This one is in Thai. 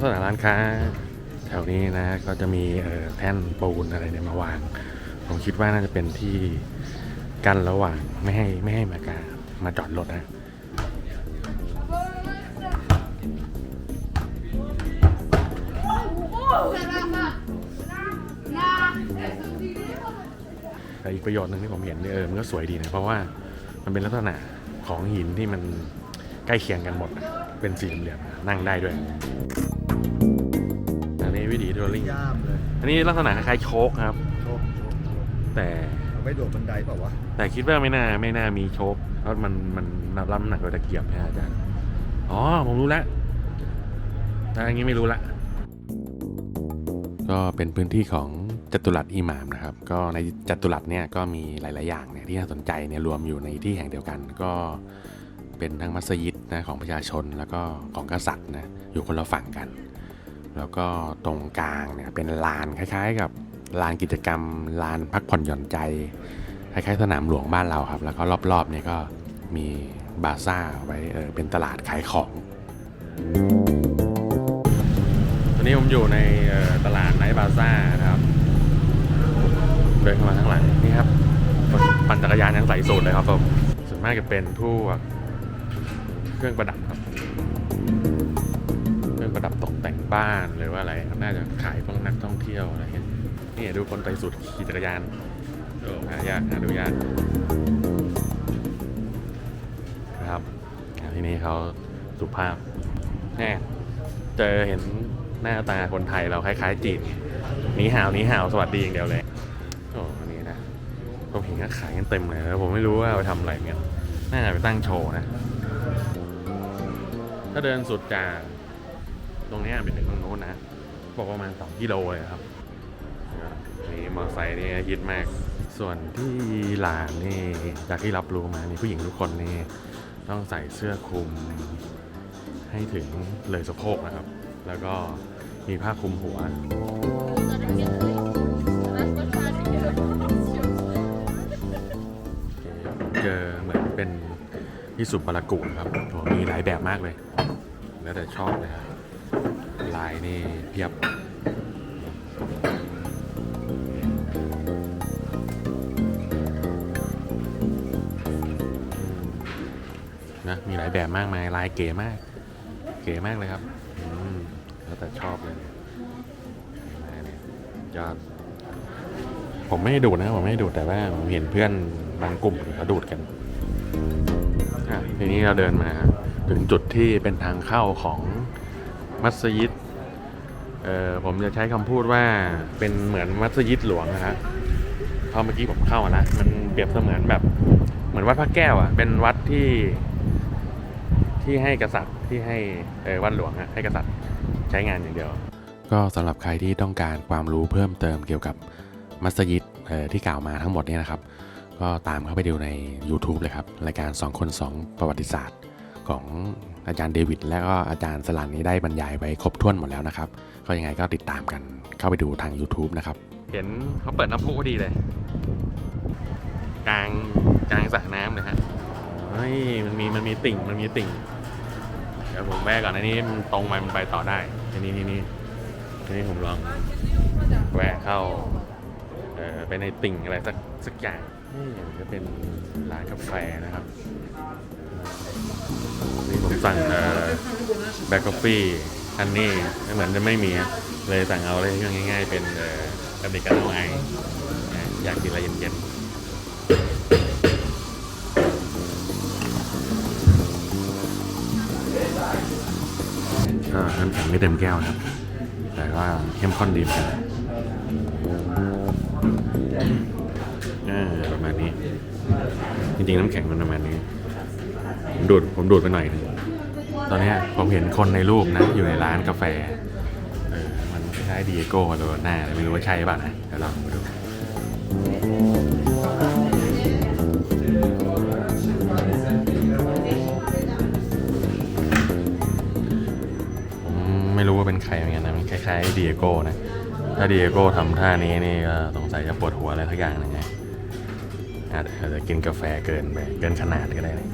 กษณะร้านค้า แถวนี้นะก็จะมีแท่นปูนอะไรเนี่ยมาวาง ผมคิดว่าน่าจะเป็นที่กั้นระหว่างไม่ให้ไม่ให้มากามาจอดรถนะแต่อีกประโยชน์หนึ่งที่ผมเห็นเนี่ยเออมันก็สวยดีนะ เพราะว่ามันเป็นลักษณะของหินที่มัน ใกล้เคียงกันหมดนะเป็นสี่เหลี่ยมๆนั่งได้ด้วย อันนี้วิถีทัวริงย่ามเลยอันนี้ลักษณะคล้ายๆโชคครับ โชคโชคโชคแต่เอาไว้โดดบันไดเปล่าวะแต่คิดว่าไม่น่าไม่น่ามีโชคเพราะมันมันรับน้ำหนักโดยตะเกียบนะอาจารย์อ๋อผมรู้แล้วถ้าอย่างนี้ไม่รู้ละ ก็เป็นพื้นที่ของจัตุรัสอิหม่ามนะครับ ก็ในจัตุรัสเนี่ยก็มีหลาย ๆ อย่างเนี่ยที่น่าสนใจเนี่ยรวมอยู่ในที่แห่งเดียวกัน ก็ เป็นทั้งมัสยิดนะของประชาชนแล้วก็ของกษัตริย์นะอยู่คนละฝั่งกัน แล้วก็ตรงกลางเนี่ยเป็นลานคล้ายๆ กับลานกิจกรรมลานพักผ่อนหย่อนใจคล้ายๆสนามหลวงบ้านเราครับ แล้วก็รอบๆเนี่ยก็มีบาซ่าไว้เออเป็นตลาดขายของ ตอนนี้ผมอยู่ในตลาดไนท์บาซ่านะครับเดินเข้ามาข้างหลังนี่ครับปั่นจักรยานยังใส่สูทเลยครับผมส่วนมากจะเป็นพวก เครื่องประดับครับ เครื่องประดับตกแต่งบ้านหรือว่าอะไรน่าจะขายพวกนักท่องเที่ยวอะไรเงี้ยนี่ดูคนใส่สูทขี่จักรยานโอ้หายากหาดูยากครับที่นี่เขาสุภาพแน่เจอเห็นหน้าตาคนไทยเราคล้ายๆจีนหนีห่าวหนีห่าวสวัสดีอย่างเดียวเลยโอ้อันนี้นะผมเห็นก็ขายกันเต็มเลยแล้วผมไม่รู้ว่าเอาไปทำอะไรกันน่าจะไปตั้งโชว์นะ ถ้าเดินสุดจากตรงนี้ยไปถึงตรงโน้นนะบอกประมาณ2กิโลเลยครับนี่มอเตอร์ไซค์นี่ฮิตมาก ส่วนที่หลานนี่จากที่รับรู้มานี่ผู้หญิงทุกคนนี่ต้องใส่เสื้อคลุมให้ถึงเลยสะโพกนะครับ แล้วก็มีผ้าคลุมหัว ที่สุบารากุนะครับโอ้มีหลายแบบมากเลย แล้วแต่ชอบเลยครับลายนี่เพียบนะมีหลายแบบมากมายลายเก๋มาก เก๋มากเลยครับแล้วแต่ชอบเลยมาเนี่ยยอดผมไม่ดูดนะผมไม่ดูดแต่ว่าผมเห็นเพื่อนบางกลุ่มเขาดูดกัน ทีนี้เราเดินมาถึงจุดที่เป็นทางเข้าของมัสยิดเอ่อผมจะใช้คำพูดว่าเป็นเหมือนมัสยิดหลวงนะฮะเพราะเมื่อกี้ผมเข้ามาแล้วมันเปรียบเสมือนแบบเหมือนวัดพระแก้วอะ เป็นวัดที่ที่ให้กษัตริย์ที่ให้เออวัดหลวงอะให้กษัตริย์ใช้งานอย่างเดียว ก็สำหรับใครที่ต้องการความรู้เพิ่มเติมเกี่ยวกับมัสยิดเอ่อที่กล่าวมาทั้งหมดเนี่ยนะครับ ก็ตามเข้าไปดูใน YouTube เลยครับ รายการ 2 คน 2 ประวัติศาสตร์ ของอาจารย์เดวิดและก็อาจารย์สลันนี้ได้บรรยายไว้ครบถ้วนหมดแล้วนะครับ ก็ยังไงก็ติดตามกันเข้าไปดูทาง YouTube นะครับ เห็นเขาเปิดน้ำพุพอดีเลย กลางกลางสระน้ำเลยฮะเฮ้ยมันมีมันมีติ่งมันมีติ่ง เดี๋ยวผมแวะก่อนอันนี้มันตรงไปมันไปต่อได้อันนี้นี่นี่อันนี้ผมลองแวะเข้าเออไปในติ่งอะไรสักสักอย่าง นี่จะเป็นร้านกาแฟนะครับนี่ผมสั่งแบล็กกาแฟอันนี้เหมือนจะไม่มีเลยสั่งเอาเลยง่ายๆ เป็นอเมริกาโน่ไออยากกินอะไรเย็นๆก็น้ำแข็งไม่เต็มแก้วนะครับ แต่ว่าเข้มข้นดีเหมือนกัน นี้ จริงๆน้ำแข็งมันประมาณนี้ผมดูดผมดูดไปหน่อยหนึงตอนนี้ผมเห็นคนในรูปนะ อยู่ในร้านกาแฟเออมันคล้ายๆดีเอโก้โรหน้าไม่รู้ว่าใช่ป่ะนะเดี๋ยวลองมาดูผมไม่รู้ว่าเป็นใครเหมือนกันนะมันคล้ายๆดีเอโก้นะ ถ้าดีเอโก้ทำท่านี้นี่ก็สงสัยจะปวดหัวอะไรทักอย่างหนึงไง อาจจะกินกาแฟเกินไปเกินขนาดก็ได้นะ